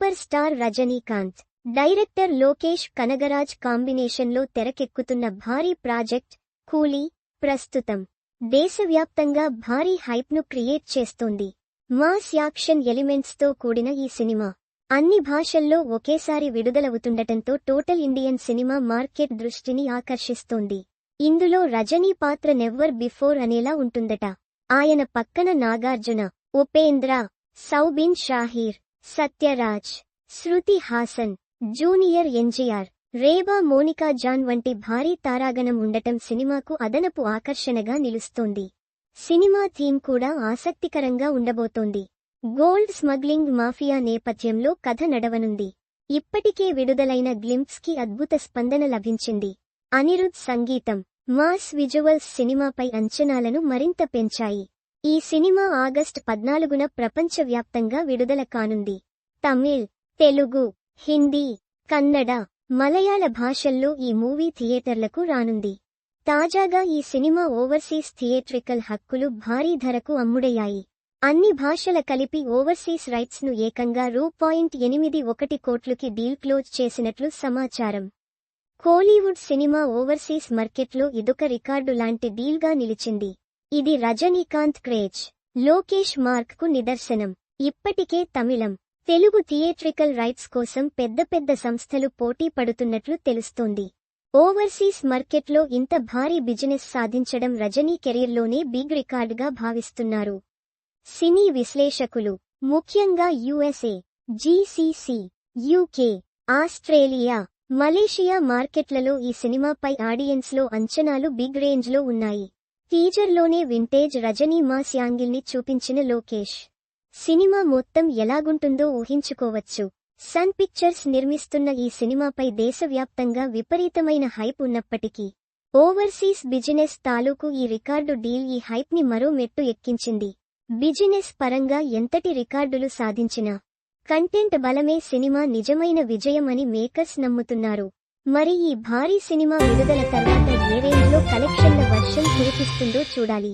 Super star Rajinikanth director Lokesh Kanagaraj కాంబినేషన్లో తెరకెక్కుతున్న భారీ ప్రాజెక్ట్ కూలీ ప్రస్తుతం దేశవ్యాప్తంగా భారీ హైప్ను క్రియేట్ చేస్తోంది. మాస్ యాక్షన్ ఎలిమెంట్స్తో కూడిన ఈ సినిమా అన్ని భాషల్లో ఒకేసారి విడుదలవుతుండటంతో టోటల్ ఇండియన్ సినిమా మార్కెట్ దృష్టిని ఆకర్షిస్తోంది. ఇందులో రజనీ పాత్ర నెవ్వర్ బిఫోర్ అనేలా ఉంటుందట. ఆయన పక్కన నాగార్జున ఉపేంద్ర సౌబిన్ షాహీర్ సత్యరాజ్ శృతి హాసన్ జూనియర్ ఎన్జీఆర్ రేబా మోనికా జాన్ వంటి భారీ తారాగణం ఉండటం సినిమాకు అదనపు ఆకర్షణగా నిలుస్తోంది. సినిమా థీమ్ కూడా ఆసక్తికరంగా ఉండబోతోంది. గోల్డ్ స్మగ్లింగ్ మాఫియా నేపథ్యంలో కథ నడవనుంది. ఇప్పటికే విడుదలైన గ్లింప్స్కి అద్భుత స్పందన లభించింది. అనిరుద్ సంగీతం మాస్ విజువల్స్ సినిమాపై అంచనాలను మరింత పెంచాయి. ఈ సినిమా ఆగస్ట్ పద్నాలుగున ప్రపంచవ్యాప్తంగా విడుదల కానుంది. తమిళ్ తెలుగు హిందీ కన్నడ మలయాళ భాషల్లో ఈ మూవీ థియేటర్లకు రానుంది. తాజాగా ఈ సినిమా ఓవర్సీస్ థియేట్రికల్ హక్కులు భారీ ధరకు అమ్ముడయ్యాయి. అన్ని భాషల కలిపి ఓవర్సీస్ రైట్స్ను ఏకంగా రూ. పాయింట్ ఎనిమిది ఒకటి కోట్లుకి డీల్ క్లోజ్ చేసినట్లు సమాచారం. కోలీవుడ్ సినిమా ఓవర్సీస్ మార్కెట్లో ఇదొక రికార్డు లాంటి డీల్గా నిలిచింది. ఇది రజనీకాంత్ క్రేజ్ లోకేష్ మార్క్కు నిదర్శనం ఇప్పటికే తమిళం తెలుగు థియేట్రికల్ రైట్స్ కోసం పెద్ద పెద్ద సంస్థలు పోటీ పడుతున్నట్లు తెలుస్తోంది. ఓవర్సీస్ మార్కెట్లో ఇంత భారీ బిజినెస్ సాధించడం రజనీ కెరీర్లోనే బిగ్ రికార్డుగా భావిస్తున్నారు. సినీ విశ్లేషకులు ముఖ్యంగా USA GCC UK Australia Malaysia మార్కెట్లలో ఈ సినిమాపై ఆడియన్స్లో అంచనాలు బిగ్ రేంజ్లో ఉన్నాయి. టీజర్లోనే వింటేజ్ రజనీ మాస్ యాంగిల్ని చూపించిన లోకేష్. సినిమా మొత్తం ఎలాగుంటుందో ఊహించుకోవచ్చు. సన్ పిక్చర్స్ నిర్మిస్తున్న ఈ సినిమాపై దేశవ్యాప్తంగా విపరీతమైన హైప్ ఉన్నప్పటికీ ఓవర్సీస్ బిజినెస్ తాలూకు ఈ రికార్డు డీల్ ఈ హైప్ని మరో మెట్టు ఎక్కించింది. బిజినెస్ పరంగా ఎంతటి రికార్డులు సాధించినా కంటెంట్ బలమే సినిమా నిజమైన విజయమని మేకర్స్ నమ్ముతున్నారు. మరి ఈ భారీ సినిమా విడుదల తర్వాత ఏ రేంజ్లో కలెక్షన్ల వర్షం కురిపిస్తుందో చూడాలి.